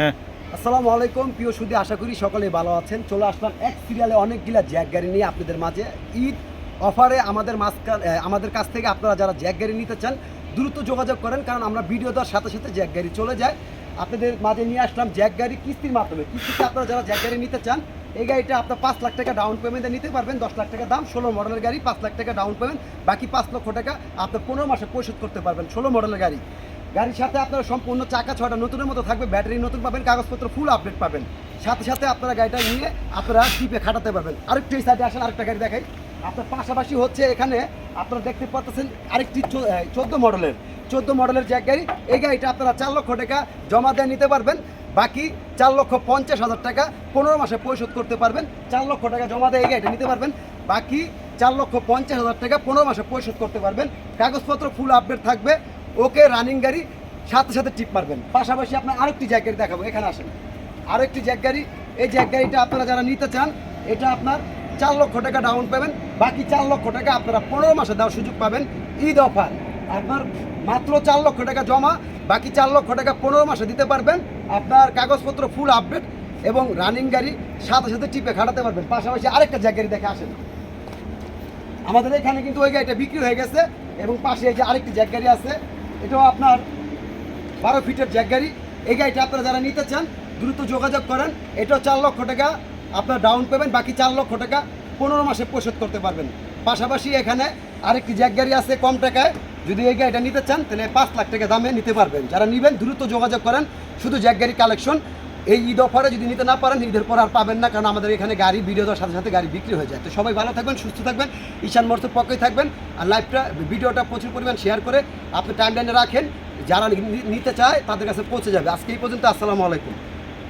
হ্যাঁ। আসসালামু আলাইকুম, প্রিয় সুদী, আশা করি সকলে ভালো আছেন। চলে আসলাম এক সিরিয়ালে অনেকগুলা জ্যাক গাড়ি নিয়ে আপনাদের মাঝে। ঈদ অফারে আমাদের মাঝখান আমাদের কাছ থেকে আপনারা যারা জ্যাক গাড়ি নিতে চান, দ্রুত যোগাযোগ করেন, কারণ আমরা ভিডিও দেওয়ার সাথে সাথে জ্যাক গাড়ি চলে যায়। আপনাদের মাঝে নিয়ে আসলাম জ্যাক গাড়ি কিস্তির মাধ্যমে। কিস্তিতে আপনারা যারা জ্যাক গাড়ি নিতে চান, এই গাড়িটা আপনার পাঁচ লাখ টাকা ডাউন পেমেন্টে নিতে পারবেন। দশ লাখ টাকা দাম, ষোলো মডেলের গাড়ি, পাঁচ লাখ টাকা ডাউন পেমেন্ট বাকি পাঁচ লক্ষ টাকা আপনার পনেরো মাসে পরিশোধ করতে পারবেন ষোলো মডেলের গাড়ি। গাড়ির সাথে আপনারা সম্পূর্ণ চাকা ছটা নতুনের মতো থাকবে, ব্যাটারি নতুন পাবেন, কাগজপত্র ফুল আপডেট পাবেন। সাথে সাথে আপনারা গাড়িটা নিয়ে আপনারা টিপে খাটাতে পারবেন। আরেকটু এই সাইডে আসেন, আরেকটা গাড়ি দেখাই। আপনার পাশাপাশি হচ্ছে এখানে আপনারা দেখতে পাচ্ছেন আরেকটি চোদ্দ মডেলের চোদ্দ মডেলের জ্যাক গাড়ি, এই গাড়িটা আপনারা চার লক্ষ টাকা জমা দিয়ে নিতে পারবেন। বাকি চার লক্ষ পঞ্চাশ হাজার টাকা পনেরো মাসে পরিশোধ করতে পারবেন। চার লক্ষ টাকা জমা দিয়ে এই গাড়িটা নিতে পারবেন। বাকি চার লক্ষ পঞ্চাশ হাজার টাকা পনেরো মাসে পরিশোধ করতে পারবেন। কাগজপত্র ফুল আপডেট থাকবে। ওকে রানিং গাড়ি সাথে সাথে টিপ মারবেন। পাশাপাশি আপনার আরেকটি জ্যাক গাড়ি দেখাবো, এখানে আসেন। আরেকটি জ্যাক গাড়ি, এই জ্যাক গাড়িটা আপনারা যারা নিতে চান, এটা আপনার চার লক্ষ টাকা ডাউন পাবেন বাকি চার লক্ষ টাকা আপনারা পনেরো মাসে দেওয়ার সুযোগ পাবেন ঈদ অফার আপনার মাত্র চার লক্ষ টাকা জমা, বাকি চার লক্ষ টাকা পনেরো মাসে দিতে পারবেন। আপনার কাগজপত্র ফুল আপডেট এবং রানিং গাড়ি সাথে সাথে টিপে খাটাতে পারবেন। পাশাপাশি আরেকটা গাড়ি দেখে আসেন। আমাদের এখানে কিন্তু ওই গাড়িটা বিক্রি হয়ে গেছে এবং পাশে যে আরেকটি গাড়ি আছে এটাও আপনার বারো ফিটের জ্যাক গাড়ি। এই গাড়িটা আপনারা যারা নিতে চান, দ্রুত যোগাযোগ করেন। এটাও চার লক্ষ টাকা। আপনার ডাউন পেমেন্ট বাকি চার লক্ষ টাকা পনেরো মাসে পরিশোধ করতে পারবেন। পাশাপাশি এখানে আরেকটি জ্যাক গাড়ি আছে কম টাকায়। যদি এই গাড়িটা নিতে চান, তাহলে পাঁচ লাখ টাকা দামে নিতে পারবেন। যারা নেবেন, দ্রুত যোগাযোগ করেন। শুধু জ্যাক গাড়ি কালেকশন এই ঈদ অফারে যদি নিতে না পারেন, ঈদের পর আর পাবেন না, কারণ আমাদের এখানে গাড়ি ভিডিও দেওয়ার সাথে সাথে গাড়ি বিক্রি হয়ে যায়। তো সবাই ভালো থাকবেন, সুস্থ থাকবেন। ঈশান মর্সের পক্ষেই থাকবেন আর লাইভটা ভিডিওটা প্রচুর পরিমাণ শেয়ার করে আপনি টাইম লাইনে রাখেন। যারা নিতে চায়, তাদের কাছে পৌঁছে যাবে। আজকে এই পর্যন্ত, আসসালামু আলাইকুম।